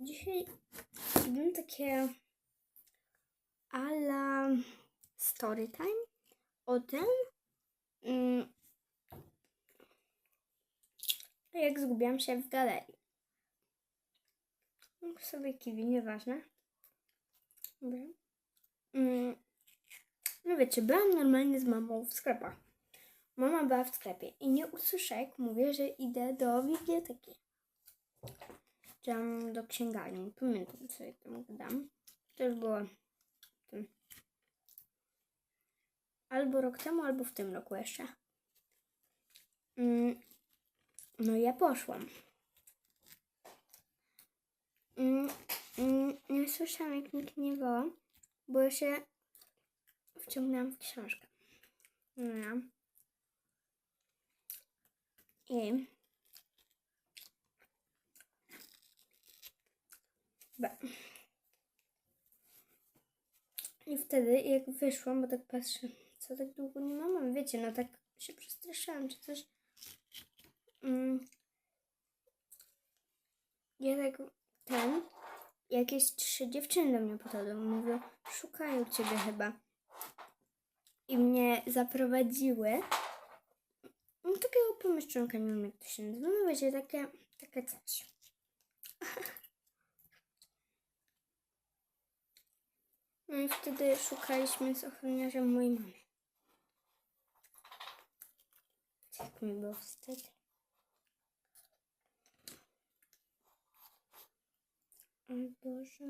Dzisiaj zrobimy takie ala story time o tym, mm, jak zgubiłam się w galerii. Mógł sobie kiwi, nieważne. Dobra. Mm, no wiecie, byłam normalnie z mamą w sklepach. Mama była w sklepie i nie usłyszę, jak mówię, że idę do biblioteki. Chciałam do księgarni. Pamiętam, ja tam gadam. To już było tym. Albo rok temu, albo w tym roku jeszcze. Mm, No ja poszłam. Mm, mm, Nie słyszałam, jak nikt nie woła, bo ja się wciągnęłam w książkę. No ja. I Ba. I wtedy, jak wyszłam, bo tak patrzę, co tak długo nie ma mamy, wiecie, no tak się przestraszyłam, czy coś. Mm. Ja tak, ten, jakieś trzy dziewczyny do mnie podchodzą, mówią, szukają ciebie chyba. I mnie zaprowadziły no, takiego pomieszczonka, nie wiem jak to się nazywa, no wiecie, takie, takie coś. No i wtedy szukaliśmy z ochroniarzem mojej mamy. Jak mi było wstyd. O Boże.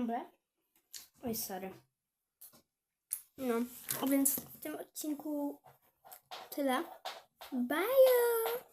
Dobra. Oj, sorry. No, a więc w tym odcinku tyle. Bye!